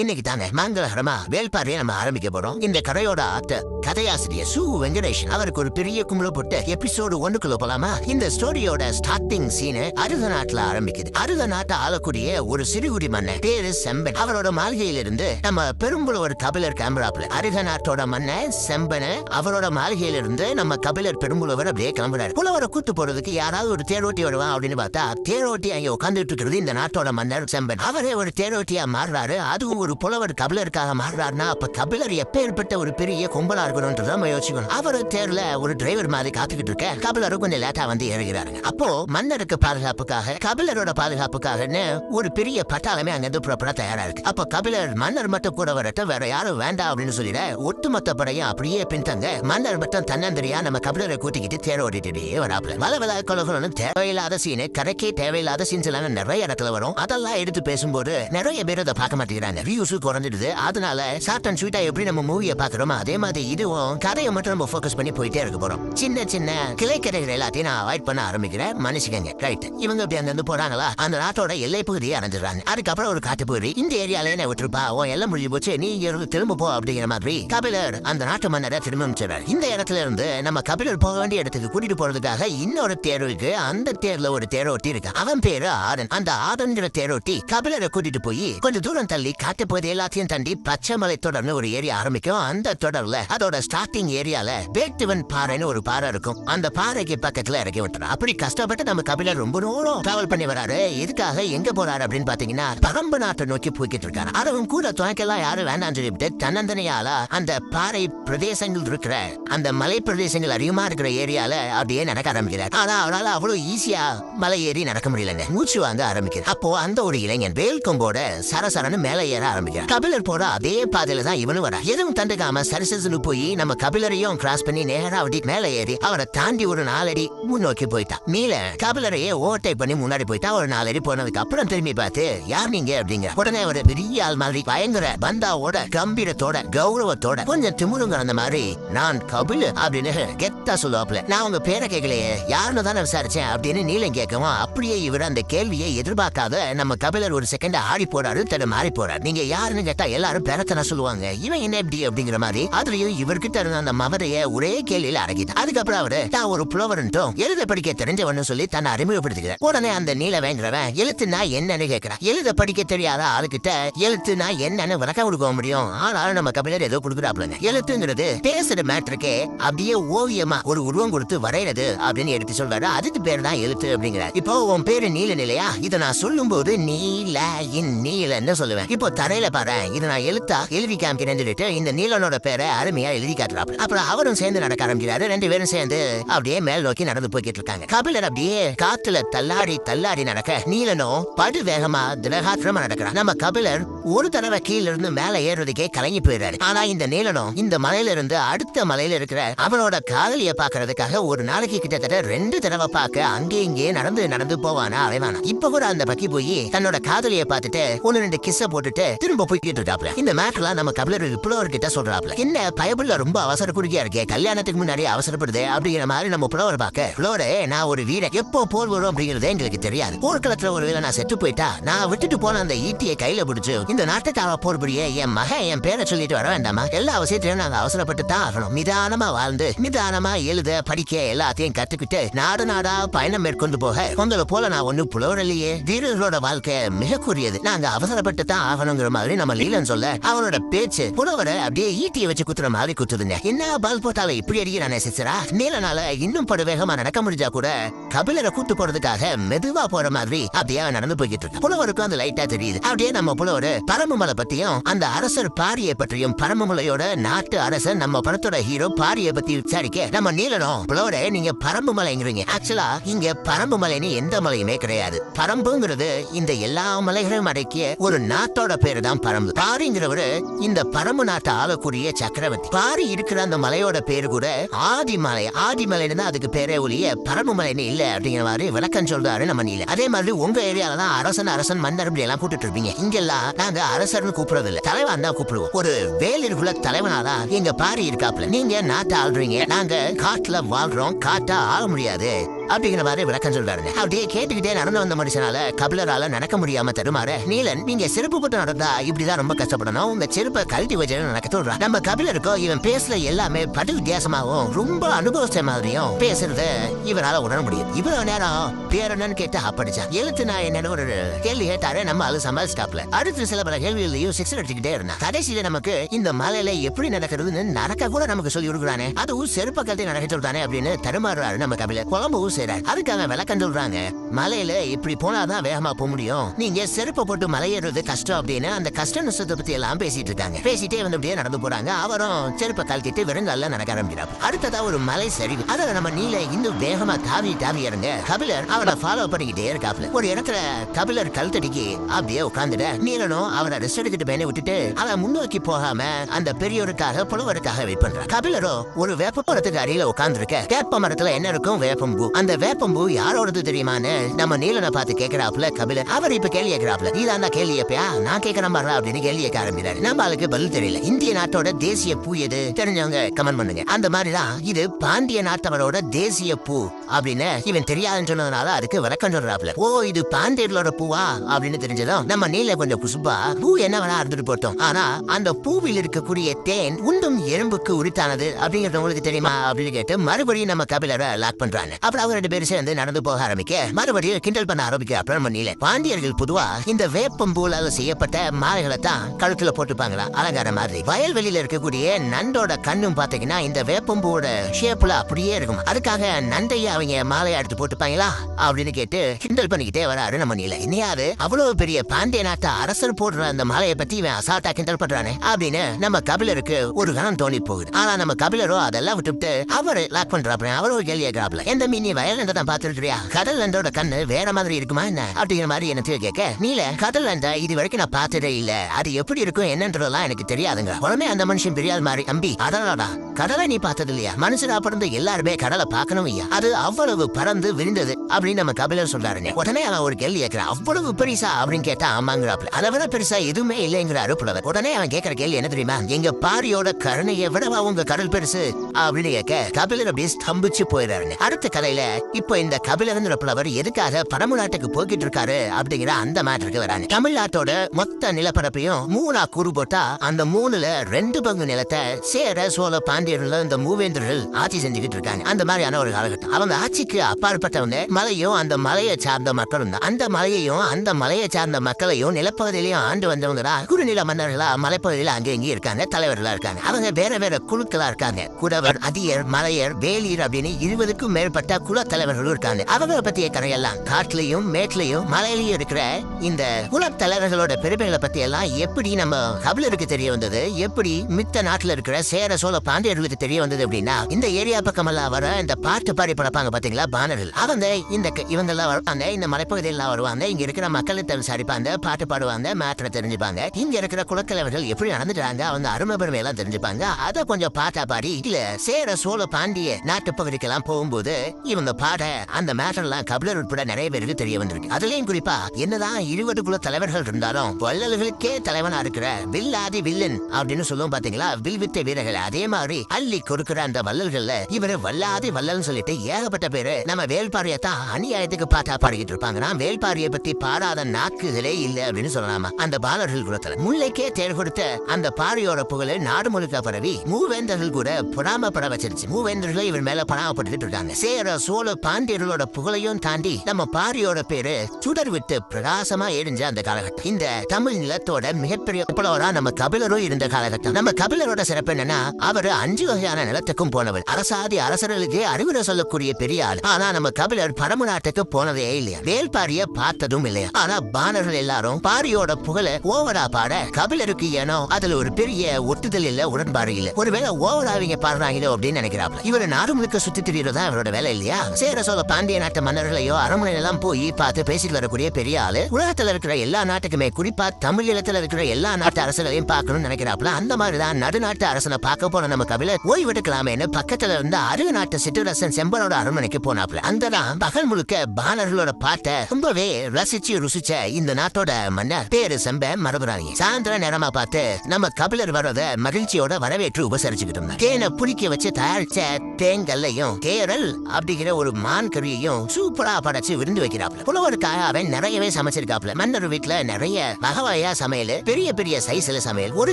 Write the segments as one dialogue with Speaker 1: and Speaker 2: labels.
Speaker 1: இன்னைக்கு தாங்க மங்களகரமா வேல்பாறையை நம்ம ஆரம்பிக்க போறோம். இந்த கதையோட ஆத்த கதையாசிரியர் சு வெங்கடேஷன் அவருக்கு ஒரு பெரிய கும்பல போட்டு எபிசோடு ஒண்ணுக்குள்ள போலாமா? இந்த ஸ்டோரியோட ஸ்டார்டிங் சீனு அருக நாட்டுல ஆரம்பிக்குது. அருத நாட்டை ஆளக்கூடிய ஒரு சிறுகுடி மன்னன் பேரு செம்பன். அவரோட மாளிகையிலிருந்து நம்ம பெரும்புலவர் கபிலர் கிளம்புறாப்புல. அருத நாட்டோட மன்னர் செம்பன அவரோட மாளிகையிலிருந்து நம்ம கபிலர் பெரும்புலவர் அப்படியே கிளம்புறாரு. புலவரை கூட்டு போறதுக்கு யாராவது ஒரு தேரோட்டி வருவான் அப்படின்னு பார்த்தா தேரோட்டி அங்க உட்காந்துட்டு இருக்கிறது இந்த நாட்டோட மன்னர் செம்பன். அவரே ஒரு தேரோட்டியா மாறுறாரு. அதுவும் ஒரு புலவர் கபிலருக்காக மாறுறாருன்னா அப்ப கபிலர் எப்பேற்பட்ட ஒரு பெரிய கும்பலா இருக்கணும்ன்றத நம்ம யோசிக்கணும். அவர் தேர்ல ஒரு டிரைவர் மாதிரி காத்துக்கிட்டு இருக்க கபிலரும் கொஞ்சம் லேட்டா வந்து இறங்குறாருங்க அப்போ மன்னருக்கு பாதுகாப்புக்காக கபிலரோட பாதுகாப்புக்காகன்னு ஒரு பெரிய பட்டாளமே அங்கிருந்து புறப்பட தயாரா இருக்கு. அப்ப கபிலர் மன்னர் மட்டும் கூட வரட்ட வேற யாரும் வேண்டாம் அப்படின்னு சொல்லிட ஒட்டுமொத்த படையும் அப்படியே பின்தங்க மன்னர் மட்டும் தன்னந்தரியா நம்ம கபிலரை கூட்டிக்கிட்டு தேர் ஓடிட்டே வராப்ல வள விழா கொலகலன்னு தேவையில்லாத சீனு கரைக்கே தேவையில்லாத சீன்ஸ் எல்லாம் நிறைய இடத்துல வரும். அதெல்லாம் எடுத்து பேசும்போது நிறைய பேர் அதை பார்க்க மாட்டேங்கிறாங்க. வியூஸ் குறைஞ்சிடுது. அதனால ஷார்ட் அண்ட் ஸ்வீட்டா எப்படி நம்ம மூவியை பாக்குறோமோ அதே மாதிரி இதுவும் கதையை மட்டும் நம்ம ஃபோக்கஸ் பண்ணி போயிட்டே இருக்க போறோம். சின்ன சின்ன கிளைக்கதைகள் எல்லாத்தையும் நான் அவாய்ட் பண்ண ஆரம்பிக்கிறேன். மனுஷங்க ரைட் இவங்க அப்படி அங்கிருந்து போறாங்களா? அந்த நாட்டோட எல்லை பகுதியை அடைஞ்சிடறாங்க. அதுக்கப்புறம் ஒரு காட்டு பகுதி இந்த ஏரியால என்ன விட்டுருப்பா? உன் எல்லாம் முடிஞ்சு போச்சு. நீ இங்க இருந்து திரும்ப போ அப்படிங்கிற மாதிரி கபிலர் அந்த நாட்டு மன்னரை திரும்ப அமைச்சிடறாரு இந்த இடத்துல இருந்து நம்ம கபிலர் போக வேண்டிய இடத்துக்கு கூட்டிட்டு போறதுக்காக இன்னொரு தேர் இருக்கு அந்த தேர்ல ஒரு தேரோட்டி இருக்கு. அவன் பேரு ஆதன் அந்த ஆதன்கிற தேரோட்டி கபிலரை கூட்டிட்டு போய் கொஞ்சம் தூரம் தள்ளி காட்டு பகுதி எல்லாத்தையும் தாண்டி பச்சைமலை தொடர்னு ஒரு ஏரியா ஆரம்பிக்கும். அந்த தொடர்ல அதோட ஸ்டார்டிங் ஏரியால வேட்டுவன் பாறைன்னு ஒரு பாறை இருக்கும். அந்த பாறைக்கு பக்கத்துல இறக்கி விட்டுறோம் அப்படி கஷ்டப்பட்டு நம்ம கபிலர் ரொம்ப தூரம் டிராவல் பண்ணி வராரு. இதுக்காக எங்க போறாரு அப்படின்னு பாத்தீங்கன்னா பரம்பு நாட்டை நோக்கி போய்கிட்டு இருக்காரு. அதுவும் கூட துணைக்கெல்லாம் யாரும் வேண்டாம் சொல்லிவிட்டு தன்னந்தனையால அந்த பாறை பிரதேசங்கள் இருக்கிற அந்த மலை பிரதேசங்கள் அதிகமா இருக்கிற ஏரியால அப்படியே நடக்க ஆரம்பிக்கிறார். ஆனா அவரால் அவ்வளவு ஈஸியா மலை ஏறி நடக்க முடியலங்க மூச்சு வாங்க ஆரம்பிக்கிறார். அப்போ அந்த ஒரு இளைஞன் வேல் கொம்போட சரசரன்னு மேலே ஏற. ஆரம்பிக்கிறார் கபிலர் போற அதே பாதையில தான் இவனும் வரா எதுவும் தண்டுக்காம சரிசன்னு போய் நம்ம கபிலரையும் கிராஸ் பண்ணி நேரா அப்படி மேல ஏறி அவரை தாண்டி ஒரு நாலடி முன்னோக்கி போயிட்டான். நீல கபிலரையே ஓவர்டேக் பண்ணி முன்னாடி போயிட்டா ஒரு நாலடி போனதுக்கு அப்புறம் திரும்பி பார்த்து யார் நீங்க? அப்படிங்க உடனே ஒரு பெரிய ஆள் மாதிரி பயங்கர பந்தாவோட கம்பீரத்தோட கௌரவத்தோட கொஞ்சம் திமுருங்க அந்த மாதிரி நான் கபில் அப்படின்னு கெத்தா சொல்லுவாப்ல நான் உங்க பேரை கேட்கலையே யாருன்னு தானே விசாரிச்சேன் அப்படின்னு நீலம் கேட்கவும் அப்படியே இவர் அந்த கேள்வியை எதிர்பார்க்காத நம்ம கபிலர் ஒரு செகண்ட் ஆடி போறாரு தட மாறி போறாரு. நீங்க யாருன்னு கேட்டா எல்லாரும் பிரார்த்தனை சொல்லுவாங்க. இவன் என்ன எப்படி அப்படிங்கிற மாதிரி. அதுலயும் இவர்கிட்ட இருந்த அந்த மவரைய ஒரே கேள்வியில அடக்கிட்டு. அதுக்கப்புறம் அவரு நான் ஒரு புலவர்ன்ட்டும். எழுத படிக்க தெரிஞ்சவன்னு சொல்லி தன்னை அறிமுகப்படுத்திக்கிறார் உடனே அந்த நீல வேங்கிறவன் எழுத்துனா என்னன்னு கேட்கிறான் எழுத படிக்க தெரியாத ஆளுகிட்ட எழுத்துனா என்னன்னு விளக்கம் கொடுக்க முடியும். ஆனாலும் நம்ம கபிலர் ஏதோ கொடுக்குறாப்லங்க எழுத்துங்கிறது பேசுற மேட்ருக்கே அப்படியே ஓவியமா ஒரு உருவம் கொடுத்து வரைகிறது அப்படின்னு எடுத்து சொல்றாரு. அதுக்கு பேர் தான் எழுத்து அப்படிங்கிறார். இப்போ உன் பேரு நீல நிலையா இதை நான் சொல்லும் போது நீல இன் நீலன்னு சொல்லுவேன். இப்போ தர தரையில பாரு இது நான் எழுத்தா எழுதி காமிக்கிறேன்னு சொல்லிட்டு இந்த நீலனோட பேரை அருமையா எழுதி காட்டுறாப்ல அப்புறம் அவரும் சேர்ந்து நடக்க ஆரம்பிக்கிறாரு. ரெண்டு பேரும் சேர்ந்து அப்படியே மேல் நோக்கி நடந்து போய்கிட்டு இருக்காங்க. கபிலர் அப்படியே காத்துல தள்ளாடி தள்ளாடி நடக்க நீலனும் படு வேகமா திரகாத்திரமா நடக்கிறான் நம்ம கபிலர் ஒரு தடவை கீழ இருந்து மேல ஏறுறதுக்கே கலங்கி போயிடுறாரு ஆனா இந்த நீலனும் இந்த மலையில இருந்து அடுத்த மலையில இருக்கிற அவனோட காதலிய பாக்குறதுக்காக ஒரு நாளைக்கு கிட்டத்தட்ட ரெண்டு தடவை பார்க்க அங்கே இங்கே நடந்து நடந்து போவானா அலைவானா. இப்ப கூட அந்த பக்கி போய் தன்னோட காதலிய பார்த்துட்டு ஒன்னு ரெண்டு கிஸ்ஸ போட்டுட்டு திரும்ப போய் இருக்காப்ல இந்த மேட்டர்லாம் நம்ம கபிலர் புலவர் கிட்ட சொல்றாப்ல. என்ன பயபுள்ள ரொம்ப அவசர குறுகியா இருக்கே கல்யாணத்துக்கு முன்னாடி அவசரப்படுது அப்படிங்கிற மாதிரி நம்ம புலவர் பார்க்க. புலவரே நான் ஒரு வீர எப்போ போர் வரும் அப்படிங்கறது எங்களுக்கு தெரியாது. போர்க்களத்துல ஒரு வேலை நான் செத்து போயிட்டா நான் விட்டுட்டு போன அந்த ஈட்டியை கையில பிடிச்சு இந்த நாட்டுக்காக போர் புரிய என் மகன் என் பேரை சொல்லிட்டு வர வேண்டாமா? எல்லா அவசியத்திலையும் நாங்க அவசரப்பட்டு தான் ஆகணும். நிதானமா வாழ்ந்து நிதானமா எழுத படிக்க எல்லாத்தையும் கத்துக்கிட்டு நாடு நாடா பயணம் மேற்கொண்டு போக. உங்களை போல நான் ஒண்ணு புலவர் இல்லையே வீரர்களோட வாழ்க்கை மிக கூறியது நாங்க அவசரப்பட்டு தான் ஆகணுங்கிற மாதிரி நம்ம லீலன் சொல்ல அவனோட பேச்சு புலவரை அப்படியே ஈட்டியை வச்சு குத்துற மாதிரி குத்துதுங்க. என்ன பால் போட்டால இப்படி அடிக்கிறானே சிஸ்டரா நீலனால இன்னும் படு வேகமா நடக்க முடிஞ்சா கூட கபிலரை கூட்டு போறதுக்காக மெதுவா போற மாதிரி அப்படியே நடந்து போய்கிட்டு இருக்கு புலவருக்கும் அந்த லைட்டா தெரியுது. அப்படியே நம்ம புலவர் பரமமலை பத்தியும் அந்த அரசர் பாரியை பற்றியும் பரமமலையோட நாட்டு அரசர் நம்ம படத்தோட ஹீரோ பாரியை பத்தி விசாரிக்க நம்ம நீலனும் புலவரே நீங்க பரம்பு மலைங்கிறீங்க. ஆக்சுவலா இங்க பரம்பு மலைன்னு எந்த மலையுமே கிடையாது. பரம்புங்கிறது இந்த எல்லா மலைகளையும் அடக்கிய ஒரு நாட்டோட பேர். தான் பரம்பு. பாரிங்கிறவரு இந்த பரம்பு நாட்டை ஆளக்கூடிய சக்கரவர்த்தி. பாரி இருக்கிற அந்த மலையோட பேரு கூட ஆதிமலை. ஆதிமலைன்னு தான் அதுக்கு பேரே ஒழிய பரம்பு மலைன்னு இல்ல அப்படிங்கிற மாதிரி விளக்கம் சொல்றாரு நம்ம நீல. அதே மாதிரி உங்க ஏரியால தான் அரசன் அரசன் மன்னர் இப்படி எல்லாம் கூப்பிட்டு இருப்பீங்க. இங்கெல்லாம் நாங்க அரசர்னு கூப்பிடுறது இல்ல தலைவன் தான் கூப்பிடுவோம். ஒரு வேலிற்குள்ள தலைவனாதான் எங்க பாரி இருக்காப்ல நீங்க நாட்டை ஆள்றீங்க. நாங்க காட்டுல வாழ்றோம். காட்டா ஆள முடியாது. அப்படிங்கிற மாதிரி விளக்கம் சொல்றாருங்க. அப்படியே கேட்டுக்கிட்டே நடந்து வந்த மனுஷனால கபிலரால நடக்க முடியாம தருமாற நீலன் நீங்க செருப்பு போட்டு நடந்தா இப்படிதான் ரொம்ப கஷ்டப்படணும். உங்க செருப்பை கழட்டி வச்சு நடக்க சொல்றா. நம்ம கபிலருக்கோ இவன் பேசுற எல்லாமே படு வித்தியாசமாவும் ரொம்ப அனுபவத்த மாதிரியும் பேசுறத இவரால உணர முடியும். இவ்வளவு நேரம் பேர் என்னன்னு கேட்டு அப்படிச்சான். எழுத்து நான் என்னன்னு ஒரு கேள்வி கேட்டாரு நம்ம அது சமாளிச்சிட்டாப்ல அடுத்து சில பல கேள்விகளையும் சிக்ஸ் அடிச்சுக்கிட்டே இருந்தான். கடைசியில நமக்கு இந்த மலையில எப்படி நடக்கிறதுன்னு நடக்க கூட நமக்கு சொல்லி கொடுக்குறானே. அதுவும் செருப்ப கழட்டி நடக்க சொல்றானே அப்படின்னு தருமாறுறாரு நம்ம கபிலர். குழம்பும் செய்றாரு. அதுக்காக விளக்கம் சொல்றாங்க மலையில இப்படி போனாதான் வேகமா போக முடியும். நீங்க செருப்பு போட்டு மலையேறது கஷ்டம் அப்படின்னு அந்த கஷ்ட நஷ்டத்தை பத்தி எல்லாம் பேசிட்டு இருக்காங்க. பேசிட்டே வந்து அப்படியே நடந்து போறாங்க. அவரும் செருப்பை கழட்டிட்டு விருந்தால நடக்க ஆரம்பிக்கிறார் அடுத்ததா ஒரு மலை சரிவு. அதை நம்ம நீல இன்னும் வேகமா தாவி தாவி இறங்க கபிலர் அவனை ஃபாலோ பண்ணிக்கிட்டே இருக்காப்ல ஒரு இடத்துல கபிலர் கழுத்தடிக்கு அப்படியே உட்காந்துட நீலனும் அவனை ரெஸ்ட் எடுத்துட்டு பயனை விட்டுட்டு அவன் முன்னோக்கி போகாம அந்த பெரியவருக்காக புலவருக்காக வெயிட் பண்றான் கபிலரோ ஒரு வேப்ப மரத்துக்கு அடியில உட்கார்ந்துருக்க. வேப்ப மரத்துல என்ன இருக்கும்? வேப்பம்பூ அந்த வேப்பம்பூ யாரோடது தெரியுமான்னு நம்ம நீலனை பார்த்து கேக்குறாப்புல கபில. அவர் இப்ப கேள்வி கேட்கிறாப்புல நீ தான் கேள்வி எப்பயா நான் கேட்கற மாதிரி அப்படின்னு கேள்வி கேட்க ஆரம்பிக்கிறாரு. நம்ம ஆளுக்கு பதில் தெரியல. இந்திய நாட்டோட தேசிய பூ எது? தெரிஞ்சவங்க கமெண்ட் பண்ணுங்க. அந்த மாதிரிதான் இது பாண்டிய நாட்டவரோட தேசிய பூ அப்படின்னு இவன் தெரியாதுன்னு சொன்னதுனால அதுக்கு விளக்கம் சொல்றாப்புல. ஓ இது பாண்டியர்களோட பூவா அப்படின்னு தெரிஞ்சதும் நம்ம நீல கொஞ்சம் குசுப்பா பூ என்ன வேணா இருந்துட்டு போட்டோம். ஆனா அந்த பூவில் இருக்கக்கூடிய தேன் உண்டும் எறும்புக்கு உரித்தானது அப்படிங்கிறது உங்களுக்கு தெரியுமா அப்படின்னு கேட்டு மறுபடியும் நம்ம கபிலரை லாக் பண்றாங்க. அப்புறம் அவங்க ரெண்டு பேரும் சேர்ந்து நடந்து போக ஆரம்பிக்க மறுபடியும் கிண்டல் பண்ண ஆரம்பிக்க அப்புறம் நம்ம பாண்டியர்கள் பொதுவா இந்த வேப்பம்பூலால செய்யப்பட்ட மாலைகளை தான் கழுத்துல போட்டுப்பாங்களா? அலங்கார மாதிரி. வயல்வெளியில இருக்கக்கூடிய நண்டோட கண்ணும் பாத்தீங்கன்னா இந்த வேப்பம்பூவோட ஷேப்ல அப்படியே இருக்கும். அதுக்காக நண்டைய அவங்க மாலையை எடுத்து போட்டுப்பாங்களா? அப்படின்னு கேட்டு கிண்டல் பண்ணிக்கிட்டே வராரு நம்ம நீல இன்னையாரு அவ்வளவு பெரிய பாண்டிய நாட்டு அரசர் போடுற அந்த மாலையை பத்தி இவன் அசால்ட்டா கிண்டல் பண்றானே? அப்படின்னு நம்ம கபிலருக்கு ஒரு கணம் தோணி போகுது. ஆனா நம்ம கபிலரோ அதெல்லாம் விட்டுவிட்டு அவரு லாக் பண்றாப்ல அவரு ஒரு கேள்வி எந்த மீன் நீ வயல் தான் பாத்துருக்கியா கடல் கண்ணு வேற மாதிரி இருக்குமா என்ன? அப்படிங்கிற மாதிரி எனக்கு கேட்க நீல கடல் இது வரைக்கும் நான் பார்த்ததே இல்ல. அது எப்படி இருக்கும் என்னன்றதெல்லாம் எனக்கு தெரியாதுங்க. உடனே அந்த மனுஷன் பெரியாள் மாதிரி அம்பி அதனாலடா கடலை நீ பார்த்தது இல்லையா மனுஷனா பிறந்து எல்லாருமே கடலை பார்க்கணும் ஐயா. அது அவ்வளவு பறந்து விரிந்தது அப்படின்னு நம்ம கபிலர் சொல்றாருங்க உடனே அவன் ஒரு கேள்வி கேட்கிறான். அவ்வளவு பெருசா? அப்படின்னு கேட்டா ஆமாங்கிறாப்ல அதை விட பெருசா எதுவுமே இல்லைங்கிறாரு புலவர் உடனே அவன் கேட்கிற கேள்வி என்ன தெரியுமா? எங்க பாரியோட கருணையை விடவா உங்க கடல் பெருசு? அப்படின்னு கேட்க கபிலர் அப்படியே ஸ்தம்பிச்சு போயிடுறாருங்க அடுத்த கதையில இப்போ இந்த கபிலர்ங்கிற புலவர் எதுக்காக பரமுநாட்டுக்கு போய்கிட்டு இருக்காரு அப்படிங்கிற அந்த மேட்டருக்கு வராங்க தமிழ்நாட்டோட மொத்த நிலப்பரப்பையும் மூணா கூறு போட்டா அந்த மூணுல ரெண்டு பங்கு நிலத்தை சேர சோழ பாண்டியர்கள் இந்த மூவேந்தர்கள் ஆட்சி செஞ்சுக்கிட்டு இருக்காங்க. அந்த மாதிரியான ஒரு காலகட்டம். அவங்க ஆட்சிக்கு அப்பாற்பட்டவங்க மலையும் அந்த மலையை சார்ந்த மக்களும் தான். அந்த மலையையும் அந்த மலையை சார்ந்த மக்களையும் நிலப்பகுதியிலையும் ஆண்டு வந்தவங்க தான் குறுநில மன்னர்களா மலைப்பகுதியில அங்கே இங்கே இருக்காங்க தலைவர்களா இருக்காங்க. அவங்க வேற வேற குழுக்களா இருக்காங்க. குடவர் அதியர் மலையர் வேலியர் அப்படின்னு இருபதுக்கும் மேற்பட்ட குல தலைவர்களும் இருக்காங்க. அவங்க பத்திய கதையெல்லாம் காட்டுலயும் மேட்லயும் மலையிலயும் இருக்கிற இந்த குல தலைவர்களோட பெருமைகளை பத்தி எல்லாம் எப்படி நம்ம கபிலருக்கு தெரிய வந்தது? எப்படி மித்த நாட்டுல இருக்கிற சேர சோழ பாண்டியர்களுக்கு தெரிய வந்தது அப்படின்னா இந்த ஏரியா பக்கமெல்லாம் வர இந்த பாட்டு பாடி படப்பாங்க பாத்தீங்களா பானர்கள் அவங்க இந்த க- இவங்க எல்லாம் வருவாங்க இந்த மலைப்பகுதியெல்லாம் வருவாங்க இங்க இருக்கிற மக்கள்கிட்ட விசாரிப்பாங்க பாட்டு பாடுவாங்க மேட்டரை தெரிஞ்சுப்பாங்க. இங்க இருக்கிற குலத்தலைவர்கள் எப்படி நடந்துட்டாங்க அவங்க அருமை பெருமை எல்லாம் தெரிஞ்சுப்பாங்க. அதை கொஞ்சம் பாட்டா பாடி இல்ல சேர சோழ பாண்டிய நாட்டு பகுதிக்கெல்லாம் போகும்போது இவங்க பாட அந்த மேட்டர்லாம் எல்லாம் கபிலர் உட்பட நிறைய பேருக்கு தெரிய வந்திருக்கு. அதுலயும் குறிப்பா என்னதான் இருபது குல தலைவர்கள் இருந்தாலும் வள்ளல்களுக்கே தலைவனா இருக்கிற வில்லாதி வில்லன் அப்படின்னு சொல்லுவோம் பாத்தீங்களா? வில் வித்த வீரர்கள். அதே மாதிரி அள்ளி கொடுக்கிற அந்த வள்ளல்கள்ல இவரு வல்லாதி வல்லல்னு சொல்லிட்டு ஏகப்பட்ட பேரு நம்ம வேள்பாரியை தான் அநியாயத்துக்கு பார்த்தா பாடிக்கிட்டு இருப்பாங்க. நான் பத்தி பாடாத நாக்குகளே இல்ல அப்படின்னு சொல்லலாமா? அந்த பாலர்கள் குலத்துல முல்லைக்கே தேர் கொடுத்த அந்த பாரியோட புகழ் நாடு முழுக்க பரவி மூவேந்தர்கள் கூட பொறாமப்பட வச்சிருச்சு. மூவேந்தர்கள் இவர் மேல பணாமப்பட்டு இருக்காங்க. சேர சோழ பாண்டியர்களோட புகழையும் தாண்டி நம்ம பாரியோட பேரு சுடர் விட்டு பிரகாசமா எரிஞ்ச அந்த காலகட்டம். இந்த தமிழ் நிலத்தோட மிகப்பெரிய புலவரா நம்ம கபிலரும் இருந்த காலகட்டம். நம்ம கபிலரோட சிறப்பு என்னன்னா அவரு அஞ்சு வகையான நிலத்துக்கும் போனவர். அரசாதி அரசர்களுக்கு அறிவுரை சொல்லக்கூடிய பெரிய ஆள். ஆனா நம்ம கபிலர் பரம நாட்டுக்கு போனதே இல்லையா? வேல்பாரிய பார்த்ததும் இல்லையா? ஆனா பாணர்கள் எல்லாரும் பாரியோட புகழ ஓவரா பாட கபிலருக்கு ஏனோ அதுல ஒரு பெரிய ஒட்டுதல் இல்ல உடன்பாடு இல்ல. ஒருவேளை ஓவரா அவங்க பாடுறாங்களோ அப்படின்னு நினைக்கிறாப்ல. இவர் நாடு முழுக்க சுத்தி திரியறதா அவரோட வேலை இல்லையா? சேர சோழ பாண்டிய நாட்டு மன்னர்களையோ அரண்மனை எல்லாம் போய் பார்த்து பேசிட்டு வரக்கூடிய பெரிய ஆளு உலகத்துல இருக்கிற எல்லா நாட்டுக்குமே குறிப்பா தமிழ் நிலத்துல இருக்கிற எல்லா நாட்டு அரசுகளையும் பார்க்கணும்னு நினைக்கிறாப்ல அந்த மாதிரிதான் நடுநாட்டு அரசனை பார்க்க போன நம்ம கவில ஓய்வெடுக்கலாமேன்னு பக்கத்துல இருந்த அருகு நாட்டு சிற்றரசன் செம்பனோட அரண்மனைக்கு போனாப்ல அந்த தான் பகல் முழுக்க பாணர்களோட பாட்டை ரொம்பவே ரசிச்சு ருசிச்ச இந்த நாட்டோட மன்னர் பேரு செம்ப மரபுராணி. சாயந்தர நேரமா பார்த்து நம்ம கபிலர் வரத மகிழ்ச்சியோட வரவேற்று உபசரிச்சுக்கிட்டு இருந்தார். தேனை புளிக்க வச்சு தயாரிச்ச தேங்கல்லையும் தேரல் அப்படிங்கிற ஒரு மான் கறியையும் சூப்பரா படைச்சு விருந்து வைக்கிறாப்ல புலவருக்காக அவன் நிறையவே சமைச்சிருக்காப்ல மன்னர் வீட்டுல நிறைய வகவாயா சமையல் பெரிய பெரிய சைஸ்ல சமையல். ஒரு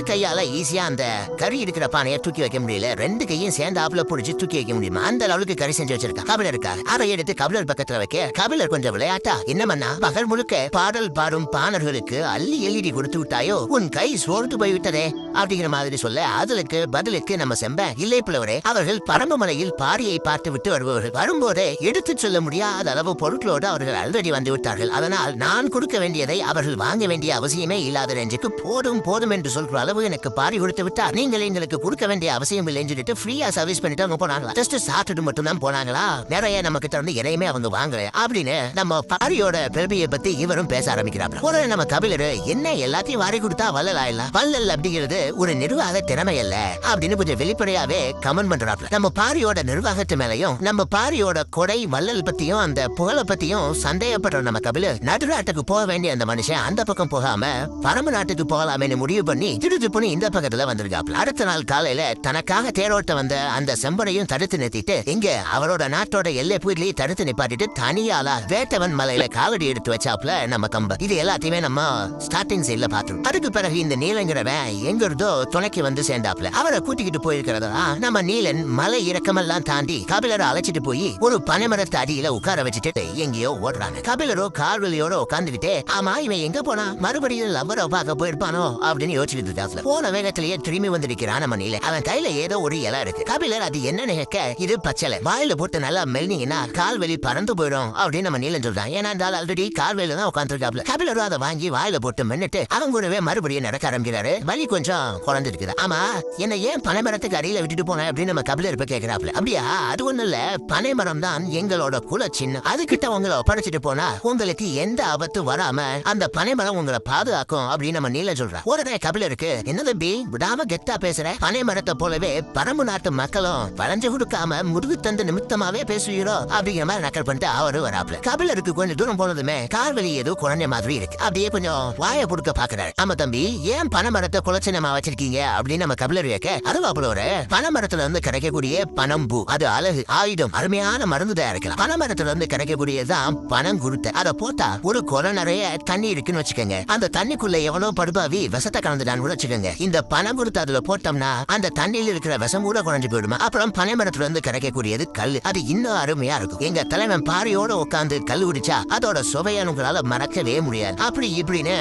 Speaker 1: கையால ஈஸியா அந்த கறி இருக்கிற பானையை தூக்கி வைக்க முடியல. ரெண்டு கையும் சேர்ந்து ஆப்புல புடிச்சு தூக்கி வைக்க முடியுமா? அந்த அளவுக்கு கறி செஞ்சு வச்சிருக்கா கபிலருக்காக. அதை எடுத்து கபிலர் பக்கத்துல வைக்க. கபிலர் கொஞ்சம் விளையாட்டா? என்ன பகல் முழுக்க பாடல் பாடும் பாணர்களுக்கு அள்ளி எழுதி கொடுத்து விட்டாயோ? உன் கை சோர்ந்து போய்விட்டதே அப்படிங்கிற மாதிரி சொல்ல அதுக்கு பதிலுக்கு நம்ம செம்ப இல்லை புலவரே அவர்கள் பரம்பமலையில் பாரியை பார்த்து விட்டு வருபவர்கள். வரும்போது எடுத்துச் சொல்ல முடியாத அளவு பொருட்களோடு அவர்கள் ஆல்ரெடி வந்து விட்டார்கள் அதனால் நான் கொடுக்க வேண்டியதை அவர்கள் வாங்க வேண்டிய அவசியமே இல்லாத ரேஞ்சுக்கு போதும் போதும் என்று சொல்ற அளவு எனக்கு பாரி கொடுத்து விட்டார். நீங்கள் எங்களுக்கு கொடுக்க வேண்டிய அவசியம் இல்லைன்னு சொல்லிட்டு ஃப்ரீயா சர்வீஸ் பண்ணிட்டு அவங்க போனாங்களா? ஜஸ்ட் சாப்பிட்டுட்டு மட்டும் தான் போனாங்களா? நிறைய நம்ம கிட்ட வந்து எதையுமே அவங்க வாங்கல. அப்படின்னு நம்ம பாரியோட பெருமையை பத்தி இவரும் பேச ஆரம்பிக்கிறாங்க ஒரு நம்ம கபிலர் என்ன எல்லாத்தையும் வாரி கொடுத்தா வல்லலா இல்ல? வல்லல் அப்படிங்கிறது ஒரு நிர்வாக திறமை அல்ல. அப்படின்னு கொஞ்சம் வெளிப்படையாவே கமெண்ட் பண்றாப்ல நம்ம பாரியோட நிர்வாகத்து மேலையும் நம்ம பாரியோட கொடை வள்ளல் பத்தியும் அந்த புகழை பத்தியும் சந்தேகப்படுற நம்ம கபிலர் நடுநாட்டுக்கு போக வேண்டிய அந்த மனுஷன் அந்த பக்கம் போகாம பரம நாட்டுக்கு போகலாமேன்னு முடிவு பண்ணி திருத்து பண்ணி இந்த பக்கத்துல வந்திருக்காப்ல அடுத்த நாள் காலையில தனக்காக தேரோட்ட வந்த அந்த செம்பனையும் தடுத்து நிறுத்திட்டு இங்க அவரோட நாட்டோட எல்லை புயலையும் தடுத்து நிப்பாட்டிட்டு தனியாலா வேட்டவன் மலையில காவடி எடுத்து வச்சாப்ல நம்ம கம்ப. இது எல்லாத்தையுமே நம்ம ஸ்டார்டிங் சைட்ல பார்த்தோம் அதுக்கு பிறகு இந்த நீலங்கிறவன் எங்க இருந்தோ துணைக்கு வந்து சேர்ந்தாப்ல அவரை கூட்டிக்கிட்டு போயிருக்கிறதா? நம்ம நீலன் மலை இறக்கமெல்லாம் தாண்டி கபிலரை அழைச்சிட்டு போய் ஒரு பனைமரத்து அடியில உட்கார வச்சுட்டு எங்கேயோ ஓடுறாங்க. கபிலரோ கார்வெளியோட உட்காந்துக்கிட்டே ஆமா இவன் எங்க போனா? மறுபடியும் லவ்வரோ பார்க்க போயிருப்பானோ? அப்படின்னு யோசிச்சுட்டு இருக்காப்ல போன வேகத்திலேயே திரும்பி வந்திருக்கிறான் நம்ம அவன் கையில ஏதோ ஒரு இலை இருக்கு. கபிலர் அது என்னன்னு கேட்க இது பச்சலை. வாயில போட்டு நல்லா மெல்னீங்கன்னா கால்வெளி பறந்து போயிடும் அப்படின்னு நம்ம நீலன் சொல்றான். ஏன்னா இருந்தால் ஆல்ரெடி கால்வெளியில தான் உட்காந்துருக்காப்ல கபிலரும் அதை வாங்கி வாயில போட்டு மென்னுட்டு அவங்க கூடவே மறுபடியும் நடக்க ஆரம்பிக்கிறாரு. வலி கொஞ்சம் குறைஞ்சிருக்குது ஆமா என்ன ஏன் பனைமரத்துக்கு அடியில விட்டுட்டு போன? அப்படின்னு நம்ம கபிலர் இப்ப கேட்கிறாப்ல அப்படியா? அது ஒண்ணு இல்ல. பனைமரம் தான் எங்களோட குல சின்னம் அதுகிட்ட உங்களை ஒப்படைச்சிட்டு போனா உங்களுக்கு எந்த ஆபத்து வராம அந்த பனைமரம் உங்களை பாதுகாக்கும் அப்படின்னு நம்ம நீல சொல்றோம் உடனே கபிலருக்கு என்ன தம்பி விடாம கெத்தா பேசுற. பனைமரத்தை போலவே பரம்பு நாட்டு மக்களும் வளைஞ்சு கொடுக்காம முதுகு தந்து நிமித்தமாவே பேசுகிறோம் அப்படிங்கிற மாதிரி நக்கல் பண்ணிட்டு அவரு வராப்ல கபிலருக்கு கொஞ்சம் தூரம் போனதுமே கார் வழி ஏதோ குழந்தை மாதிரி இருக்கு. அப்படியே கொஞ்சம் வாயை புடுக்க பாக்குறாரு. ஆமா தம்பி ஏன் பனைமரத்தை குலச்சினமா வச்சிருக்கீங்க அப்படின்னு நம்ம கபிலர் கேட்க அதுவா ஒரு பனைமரத்துல இருந்து கிடைக்கக்கூடிய பனம்பூ அது அழகு ஆயுதம் அருமையான மருந்து தயாரிக்கலாம். பனைமரத்துல இருந்து கிடைக்கக்கூடியதான் பனம் குருத்தை. அதை போட்டா ஒரு குறை நிறைய தண்ணி இருக்குன்னு வச்சுக்கோங்க. அந்த தண்ணிக்குள்ள எவனோ படுபாவி விஷத்தை கலந்துட்டான்னு கூட வச்சுக்கோங்க. இந்த பனம் குருத்தை அதுல போட்டோம்னா அந்த தண்ணியில இருக்கிற விஷம் கூட குறைஞ்சு போயிடுமா? அப்புறம் பனை மரத்துல இருந்து கிடைக்கக்கூடியது கல். அது இன்னும் அருமையா இருக்கும். எங்க தலைவன் பாறையோட உட்காந்து கல் குடிச்சா அதோட சுவையை உங்களால மறக்கவே முடியாது. அப்படி இப்படின்னு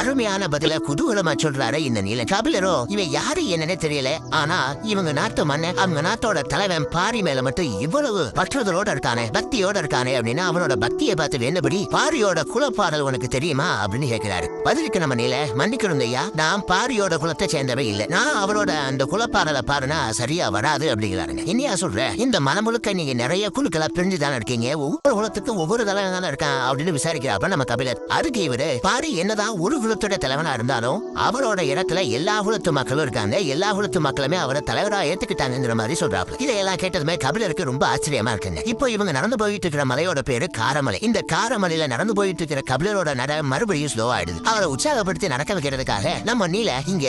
Speaker 1: அருமையான பதில குதூகலமா சொல்றாரு இந்த நீல கபிலரோ இவன் யாரு என்னன்னே தெரியல. ஆனா இவங்க நாட்டு மன்ன அவங்க நாட்டோட தலைவன் பாரி மேல மட்டும் இவ்வளவு பற்றுதலோட இருக்கானே பக்தியோட இருக்கானே அப்படின்னு அவனோட பக்தியை பார்த்து வேண்டபடி பாரியோட குலப்பாடல் உனக்கு தெரியுமா அப்படின்னு கேட்கிறாரு. பதிலுக்கு நம்ம நில மன்னிக்கணும் ஐயா நான் பாரியோட குலத்தை சேர்ந்தவை இல்ல. நான் அவரோட அந்த குலப்பாடலை பாருனா சரியா வராது அப்படிங்கிறாருங்க. என்னையா சொல்ற? இந்த மனம் முழுக்க நீங்க நிறைய குழுக்களா பிரிஞ்சு தானே இருக்கீங்க? ஒவ்வொரு குலத்துக்கும் ஒவ்வொரு தலைவன் தானே இருக்கான் அப்படின்னு விசாரிக்கிறாப்ப நம்ம கபிலர் அதுக்கு இவரு பாரி என்னதான் ஒரு குலத்தோட தலைவனா இருந்தாலும் அவரோட இடத்துல எல்லா குலத்து மக்களும் இருக்காங்க. எல்லா குலத்து மக்களுமே அவரை தலைவரா ஏத்துக்கிட்டாங்கிற மாதிரி சொல்றாரு இதையெல்லாம் கேட்டதுமே கபிலருக்கு ரொம்ப ஆச்சரியமா இருக்கு இருக்குங்க இப்போ இவங்க நடந்து போயிட்டு இருக்கிற மலையோட பேரு காரமலை. இந்த காரமலையில நடந்து போயிட்டு இருக்கிற கபிலரோட நட மறுபடியும் ஸ்லோ ஆயிடுது. அவரை உற்சாகப்படுத்தி நடக்க வைக்கிறதுக்காக நம்ம நீல இங்க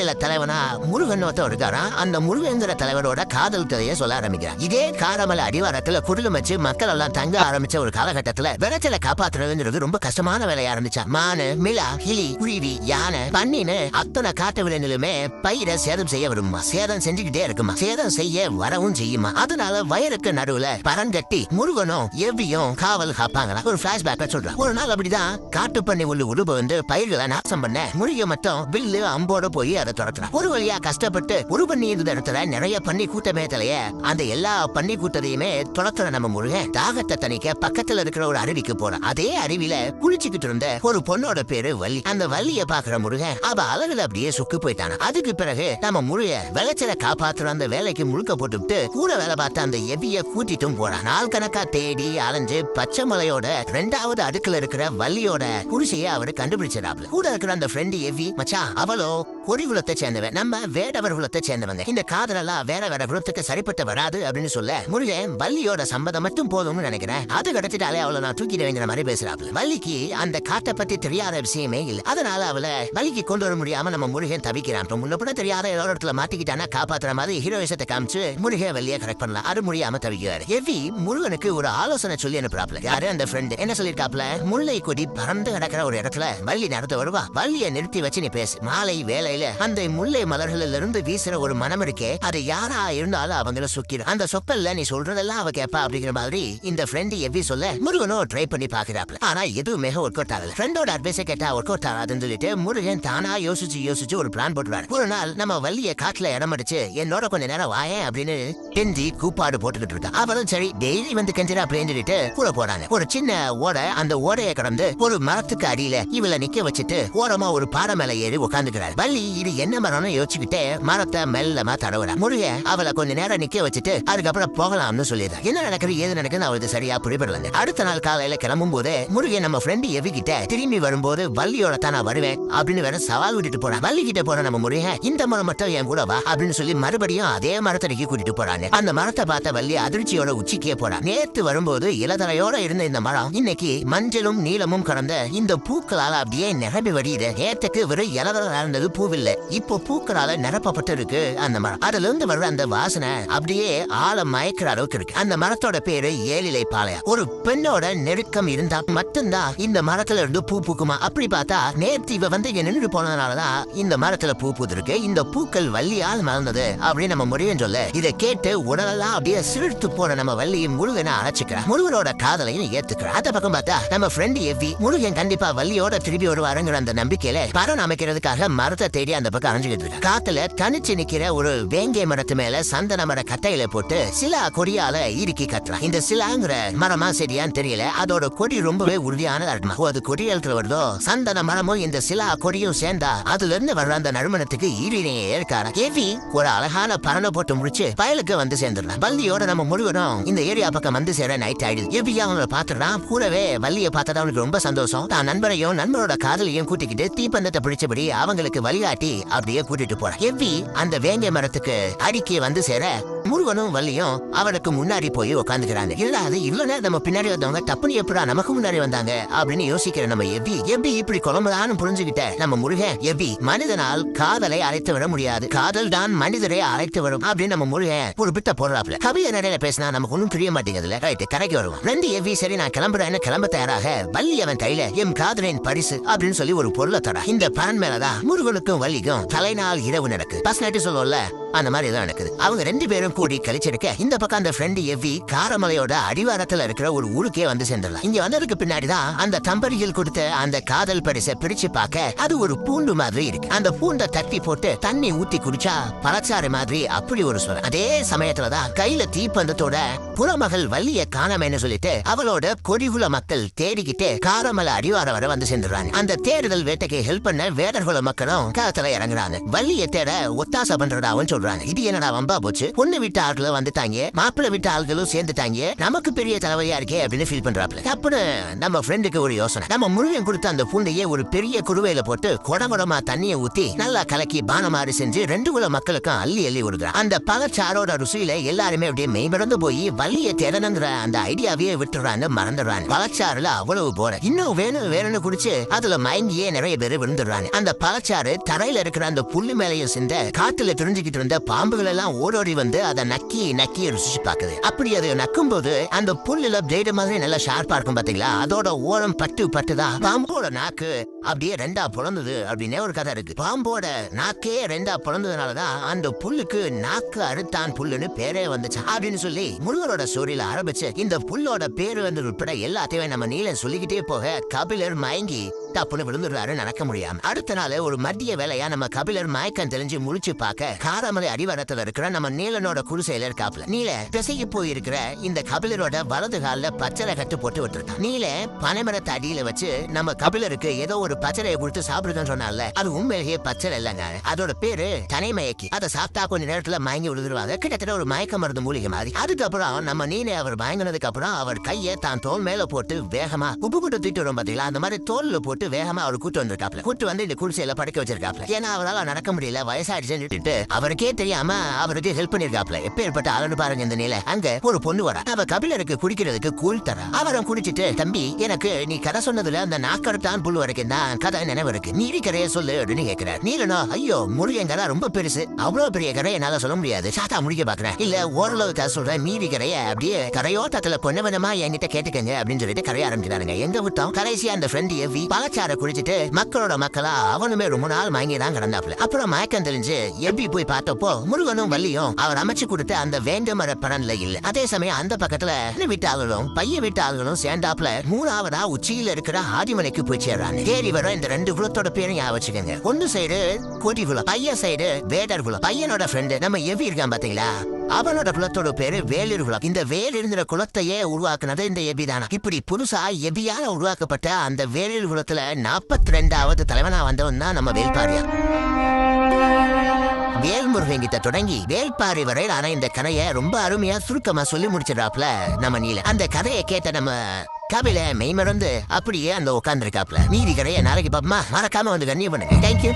Speaker 1: நில தலைவனா முருகன் ஒருத்தர் இருக்காரா அந்த முருகேந்திர தலைவரோட காதல் கதையை சொல்ல ஆரம்பிக்கிறான் இதே காரமலை அடிவாரத்துல குடிலும் வச்சு மக்கள் எல்லாம் தங்க ஆரம்பிச்ச ஒரு காலகட்டத்துல விளைச்சலை காப்பாத்துறதுங்கிறது ரொம்ப கஷ்டமான வேலையா இருந்துச்சா மானு மிலா கிளி குருவி யானை பன்னின்னு அத்தனை காட்டு விலங்குகளுமே பயிரை சேதம் செய்ய விடுமா சேதம் செஞ்சுக்கிட்டே இருக்குமா சேதம் செய்ய வரவும் செய்யுமா அதனால வயலுக்கு நடுவுல பரங்கட்டி முருகனும் எவ்வியும் காவல் காப்பாங்களா? ஒரு பிளாஷ்பேக் சொல்றேன் ஒரு நாள் அப்படிதான் காட்டு பண்ணி உள்ள உருவ வந்து பயிர்களை நாசம் பண்ண முருக மட்டும் வில்லு அம்போட போய் அதை துரத்துறான் ஒரு வழியா கஷ்டப்பட்டு ஒரு பண்ணி இருந்த இடத்துல நிறைய பண்ணி கூட்டமே தலைய அந்த எல்லா பண்ணி கூட்டத்தையுமே துரத்துற நம்ம முருகன் தாகத்தை தணிக்க பக்கத்துல இருக்கிற ஒரு அருவிக்கு போறான் அதே அருவியில குளிச்சுக்கிட்டு இருந்த ஒரு பொண்ணோட பேரு வள்ளி. அந்த வள்ளிய பாக்குற முருகன் அவ அழகுல அப்படியே சுக்கு போயிட்டான. அதுக்கு பிறகு நம்ம முருக விளைச்சல காப்பாத்துற அந்த வேலைக்கு முழுக்க போட்டுவிட்டு கூட வேலை பார்த்த அந்த எவிய கூட்டிட்டும் ஒரு நாள் கணக்கா தேடி அலைஞ்சு பச்சை மலையோட ரெண்டாவது அடுக்குல இருக்கிற வள்ளியோட குடிசைய அவரு கண்டுபிடிச்சிடாப்ல கூட இருக்கிற அந்த ஃப்ரெண்டு எவி மச்சான் அவளோ கொடி குலத்தை சேர்ந்தவன். நம்ம வேடவர் குலத்தை சேர்ந்தவங்க. இந்த காதலெல்லாம் வேற வேற குலத்துக்கு சரிப்பட்டு வராது அப்படின்னு சொல்ல முருகன் வள்ளியோட சம்மதம் மட்டும் போதும்னு நினைக்கிறேன். அது கிடைச்சிட்டாலே அவளை நான் தூக்கிடுவேங்கிற மாதிரி பேசுறாப்ல. வள்ளிக்கு அந்த காட்டை பத்தி தெரியாத விஷயமே இல்லை. அதனால அவளை வள்ளிக்கு கொண்டு வர முடியாம நம்ம முருகன் தவிக்கிறான். முன்ன கூட தெரியாத ஏதோ இடத்துல மாட்டிக்கிட்டானா காப்பாத்துற மாதிரி ஹீரோயிசத்தை காமிச்சு முருகன் வள்ளியை கரெக்ட் பண்ணலாம். அது முடியாம தவிக்கிறாரு. எவ்வி முருகனுக்கு ஒரு ஆலோசனை சொல்லி அனுப்புறாப்ல. யாரு அந்த ஃப்ரெண்டு என்ன சொல்லிருக்காப்ல? முல்லை கொடி பறந்து கிடக்கிற ஒரு இடத்துல வள்ளி நடந்து வருவா. வள்ளிய நிறுத்தி வச்சு நீ பேசு. மாலை வேலையில அந்த முல்லை மலர்களில் இருந்து வீசுற ஒரு மனம் இருக்கே. அது யாரா இருந்தாலும் அவங்கள சுக்கிடும் அந்த சொப்பல்ல நீ சொல்றதெல்லாம் அவ கேப்பா அப்படிங்கிற மாதிரி இந்த ஃப்ரெண்ட் எவ்வி சொல்ல முருகனும் ட்ரை பண்ணி பாக்குறாப்ல. ஆனா எதுவுமே ஒர்க் அவுட் ஆகல. ஃப்ரெண்டோட அட்வைஸை கேட்டா ஒர்க் அவுட் ஆகாதுன்னு சொல்லிட்டு முருகன் தானா யோசிச்சு யோசிச்சு ஒரு பிளான் போட்டுருவாரு. ஒரு நாள் நம்ம வள்ளிய காட்டுல இடமடிச்சு என்னோட கொஞ்ச நேரம் வாயேன் அப்படின்னு கெஞ்சி கூப்பாடு போட்டுக்கிட்டு இருக்கா. அவளும் சரி டெய்லி வந்து கெஞ்சிரா அப்படின்னு சொல்லிட்டு கூட போறாங்க. ஒரு சின்ன ஓடை அந்த ஓடையை கடந்து ஒரு மரத்துக்கு அடியில இவள நிக்க வச்சுட்டு ஓரமா ஒரு பாறை மேல ஏறி உட்காந்துக்கிறாரு வள்ளி இது என்ன மரம்னு யோசிச்சுக்கிட்டே மரத்தை மெல்லமா தடவுறா. முருக அவளை கொஞ்ச நேரம் நிக்க வச்சுட்டு அதுக்கப்புறம் போகலாம்னு சொல்லிடுறா. என்ன நடக்குது ஏது நடக்குது அவளுக்கு சரியா புரியப்படல அடுத்த நாள் காலையில கிளம்பும் போது முருகன் நம்ம ஃப்ரெண்டு எவிக்கிட்ட திரும்பி வரும்போது வள்ளியோட தான் நான் வருவேன் அப்படின்னு வேற சவால் விட்டுட்டு போறான். வள்ளி கிட்ட போற நம்ம முருகன் இந்த மரம் மட்டும் என் கூட வா அப்படின்னு சொல்லி மறுபடியும் அதே மரத்தடிக்கு கூட்டிட்டு போறாங்க அந்த மரத்தை பார்த்த வள்ளி அதிர்ச்சியோட உச்சிக்கே போறான் நேத்து வரும்போது இளதலையோட இருந்த இந்த மரம் இன்னைக்கு மஞ்சளும் நீலமும் கடந்த இந்த பூக்களால அப்படியே நிரம்பி வடியுது. நேத்துக்கு வெறும் இளதலா இருந்தது பூவில்லை. இப்போ பூக்களால நிரப்பப்பட்டு இருக்கு அந்த மரம். அதுல இருந்து வர்ற அந்த வாசனை அப்படியே ஆழ மயக்கிற அளவுக்கு இருக்கு. அந்த மரத்தோட பேரு ஏழிலை பாளையம். ஒரு பெண்ணோட நெருக்கம் இருந்தா மட்டும்தான் இந்த மரத்துல இருந்து பூ பூக்குமா? அப்படி பார்த்தா நேத்து இவ வந்து இங்க நின்று போனதுனாலதான் இந்த மரத்துல பூ பூத்திருக்கு. இந்த பூக்கள் வள்ளியால் மறந்தது அப்படின்னு நம்ம முடியும் சொல்ல. இதை கேட்டு உடலெல்லாம் அப்படியே சிரித்து போன நம்ம வள்ளி முருகனை அழைச்சுக்கிறா முருகனோட காதலையும் ஏத்துக்கிறா. அந்த பக்கம் பார்த்தா நம்ம ஃப்ரெண்ட் எவ்வி முருகன் கண்டிப்பா வள்ளியோட திரும்பி வருவாருங்கிற அந்த நம்பிக்கையில பரம் அமைக்கிறதுக்காக மரத்தை தேடி அந்த பக்கம் அணைஞ்சுக்கிட்டு இருக்கா காத்துல தனிச்சு நிக்கிற ஒரு வேங்கை மரத்து மேல சந்தன மர கட்டையில போட்டு சிலா கொடியால இறுக்கி கட்டுறான். இந்த சிலாங்கிற மரமா சரியான்னு தெரியல. அதோட கொடி ரொம்பவே உறுதியானதா இருக்குமா அது கொடி எழுத்துல வருதோ? சந்தன மரமும் இந்த சிலா கொடியும் சேர்ந்தா அதுல இருந்து வர்ற அந்த நறுமணத்துக்கு ஈரினையே இருக்காரா கேவி ஒரு அழகான பரண போட்டு முடிச்சு பயலுக்கு வந்து சேர்ந்துடலாம். வள்ளியோட நம்ம இந்த ஏரியா பக்கம் வந்து சேர நைட் ஆயிடுது. எப்படியா அவங்கள பாத்துறான் கூடவே வள்ளிய பார்த்தா அவனுக்கு ரொம்ப சந்தோஷம். தான் நண்பரையும் நண்பரோட காதலையும் கூட்டிக்கிட்டு தீப்பந்தத்தை பிடிச்சபடி அவங்களுக்கு வழிகாட்டி அப்படியே கூட்டிட்டு போறான் எவ்வி அந்த வேங்கை மரத்துக்கு அடிக்கி வந்து சேர முருகனும் வள்ளியும் அவனுக்கு முன்னாடி போய் உட்காந்துக்கிறாங்க இல்ல அது நேரம் நம்ம பின்னாடி வந்தவங்க தப்புனு எப்படா நமக்கு முன்னாடி வந்தாங்க? அப்படின்னு யோசிக்கிற நம்ம எவ்வி எப்பி இப்படி குழம்புதான்னு புரிஞ்சுக்கிட்ட நம்ம முருகன் எபி மனிதனால் காதலை அழைத்து விட முடியாது. காதல் தான் மனிதரை அழைத்து வரும் அப்படின்னு நம்ம முருகன் ஒரு பிட்ட போடுறாப்ல கவிய நடையில பேசினா? நமக்கு ஒன்றும் புரிய மாட்டேங்குதுல ரைட் கரைக்கு வருவோம். ரெண்டு எவ்வி சரி நான் கிளம்புறேன்னு கிளம்ப தயாராக வள்ளி அவன் கையில எம் காதலின் பரிசு அப்படின்னு சொல்லி ஒரு பொருளை தரா இந்த பிளான் மேலதான் முருகனுக்கும் வள்ளிக்கும் தலைநாள் இரவு நடக்கு. பர்சனாலிட்டி சொல்லுவோம்ல அந்த மாதிரி தான் நடக்குது. அவங்க ரெண்டு பேரும் கூடி கழிச்சிருக்க இந்த பக்கம் அந்த ஃப்ரெண்டு எவ்வி காரமலையோட அடிவாரத்துல இருக்கிற ஒரு ஊருக்கே வந்து சேர்ந்துடலாம். இங்க வந்ததுக்கு பின்னாடி தான் அந்த தம்பதிகள் கொடுத்த அந்த காதல் பரிசை பிரிச்சு பார்க்க அது ஒரு பூண்டு மாதிரி இருக்கு. அந்த பூண்டை தட்டி போட்டு தண்ணி ஊத்தி குடிச்சா பழச்சாறு மாதிரி அப்படி ஒரு சொல்ல அதே சமயத்துல தான் கையில தீப்பந்தத்தோட புறமகள் வள்ளிய காணாமேன்னு சொல்லிட்டு அவளோட கொடிகுல மக்கள் தேடிக்கிட்டு காரமலை அடிவாரம் வர வந்து சேர்ந்துடுறாங்க. அந்த தேடுதல் வேட்டைக்கு ஹெல்ப் பண்ண வேடர்குல மக்களும் களத்துல இறங்குறாங்க. வள்ளிய தேட ஒத்தாசை பண்றதாவும் சொல்றாங்க. இது என்னடா வம்பா போச்சு? பொண்ணு விட்ட ஆட்களும் வந்துட்டாங்க. மாப்பிள்ளை விட்ட ஆட்களும் சேர்ந்துட்டாங்க. நமக்கு பெரிய தலைவலியா இருக்கே அப்படின்னு ஃபீல் பண்றாப்ல தப்புன்னு நம்ம ஃப்ரெண்டுக்கு ஒரு யோசனை. நம்ம முருகன் கொடுத்த அந்த பூண்டையே ஒரு பெரிய குடுவையில போட்டு குடகுடமா தண்ணியை ஊத்தி நல்லா கலக்கி பானமாறு செஞ்சு ரெண்டு குல மக்களுக்கும் அள்ளி அள்ளி விடுறான் அந்த பகச்சாரோட ருசியில எல்லாருமே அப்படியே மெய்மறந்து போய் வள்ளிய தேடணுங்கிற அந்த ஐடியாவையே விட்டுறான்னு மறந்துடுறாங்க பழச்சாறுல அவ்வளவு போற. இன்னும் வேணும் வேணும்னு குடிச்சு அதுல மயங்கியே நிறைய பேர் விழுந்துடுறாங்க. அந்த பழச்சாறு தரையில இருக்கிற அந்த புல்லு மேலையும் சிந்த காத்துல தெரிஞ்சுக்கிட்டு அந்த பாம்புகள் எல்லாம் ஓடோடி வந்து அதை நக்கி நக்கி ருசிச்சு பாக்குது அப்படி அது நக்கும் போது அந்த புல்லுல பிளேடு மாதிரி நல்லா ஷார்ப்பா இருக்கும் பாத்தீங்களா அதோட ஓரம் பட்டு பட்டுதான் பாம்போட நாக்கு அப்படியே ரெண்டா பிறந்தது அப்படின்னே ஒரு கதை இருக்கு. பாம்போட நாக்கே ரெண்டா பிறந்ததுனாலதான் அந்த புல்லுக்கு நாக்கு அறுத்தான் புல்லுன்னு பேரே வந்துச்சு அப்படின்னு சொல்லி முருகரோட ஸ்டோரியில ஆரம்பிச்சு இந்த புல்லோட பேரு வந்து உட்பட எல்லாத்தையுமே நம்ம நீலன் சொல்லிக்கிட்டே போக கபிலர் மயங்கி தப்புன்னு விழுந்துடுறாரு நடக்க முடியாம. அடுத்த நாள் ஒரு மத்திய வேலையா நம்ம கபிலர் மயக்கம் தெரிஞ்சு முழிச்சு பார்க்க காரமலை அடிவாரத்துல இருக்கிற நம்ம நீலனோட குடிசையில இருக்காப்ல நீல பிசைக்கு போயிருக்கிற இந்த கபிலரோட வலது காலில் பச்சரை கட்டு போட்டு விட்டுருக்கான். நீல பனைமரத்தை அடியில வச்சு நம்ம கபிலருக்கு ஏதோ ஒரு பச்சரையை கொடுத்து சாப்பிடுதுன்னு சொன்னால அது உண்மையிலேயே பச்சரை இல்லைங்க. அதோட பேரு தனைமயக்கி. அதை சாப்பிட்டா கொஞ்ச நேரத்துல மயங்கி விழுதுருவாங்க கிட்டத்தட்ட ஒரு மயக்க மருந்து மூலிகை மாதிரி. அதுக்கப்புறம் நம்ம நீல அவர் மயங்கினதுக்கு அப்புறம் அவர் கையை தான் தோல் மேல போட்டு வேகமா உப்பு போட்டு தூக்கிட்டு வரும் பாத்தீங்களா? அந்த மாதிரி தோல்ல போட்டு வேகமா அவர் கூட்டு வந்திருக்காப்ல கூட்டு வந்து இந்த குடிசையில படுக்க வச்சிருக்காப்ல ஏன்னா அவரால நடக்க முடியல. வயசாயிடுச்சுன்னு அவருக்கே அவருக்கே தெரியாம அவருக்கு ஹெல்ப் பண்ணிருக்காப்ல? எப்பேற்பட்ட ஆளுன்னு பாருங்க இந்த நிலை. அங்க ஒரு பொண்ணு வர. அவ கபிலருக்கு குடிக்கிறதுக்கு கூழ் தர. அவரும் குடிச்சிட்டு தம்பி எனக்கு நீ கதை சொன்னதுல அந்த நாக்கடத்தான் புல் வரைக்கும் தான் கதை நினைவு இருக்கு. நீதி கரையை சொல்லு அப்படின்னு கேட்கிறார் நீலனோ ஐயோ முருகன் ரொம்ப பெருசு. அவ்வளவு பெரிய கரை என்னால சொல்ல முடியாது. சாத்தா முடிக்க பாக்குறேன். இல்ல ஓரளவு கதை சொல்றேன் மீதி கரைய அப்படியே கரையோட்டத்துல பொண்ணு வினமா என்கிட்ட கேட்டுக்கங்க அப்படின்னு சொல்லிட்டு கரைய ஆரம்பிக்கிறாருங்க. எங்க விட்டோம் கடைசியா அந்த ஃப்ரெண்ட் எவ்வி பழச்சார குடிச்சிட்டு மக்களோட மக்களா அவனுமே ரொம்ப நாள் மயங்கி தான் கிடந்தாப்ல அப்புறம் மயக்கம் தெரிஞ்சு எவ்வி போய் பார்த்தப்போ முருகனும் வள்ளியும் அவர் அமைச்சு கொடுத்த அந்த வேண்டுமர படன்ல இல்ல அதே சமயம் அந்த பக்கத்துல வீட்டாளர்களும் பைய வீட்டாளர்களும் பையன் ஆளுகளும் சேர்ந்தாப்ல மூணாவதா உச்சியில இருக்கிற ஆதிமலைக்கு போய் சேர்றாங்க. தேடி வர இந்த ரெண்டு குலத்தோட பேரும் ஞாபகம் வச்சுக்கோங்க. ஒன்னு சைடு கோட்டி குலம் பையன் சைடு வேடர் குலம். பையனோட ஃப்ரெண்டு நம்ம எவ்வி இருக்கான் பாத்தீங்களா? அவனோட குலத்தோட பேரு வேலூர் குலம். இந்த வேல் இருந்த குலத்தையே உருவாக்குனது இந்த எபி தானா? இப்படி புதுசா எபியால உருவாக்கப்பட்ட அந்த வேலூர் குலத்துல நாற்பத்தி ரெண்டாவது தலைவனா வந்தவன் தான் நம்ம வேல்பாரியா வேல்முருகன் கிட்ட தொடங்கி வேல்பாறை வரை ஆனா இந்த கதையை ரொம்ப அருமையா சுருக்கமா சொல்லி முடிச்சிடறாப்ல நம்ம நீல. அந்த கதையை கேட்ட நம்ம கபில மெய்மறந்து அப்படியே அந்த உட்காந்துருக்காப்ல மீதி கதையை நாளைக்கு பாப்பமா? மறக்காம வந்து கண்ணியம் பண்ணுங்க. தேங்க்யூ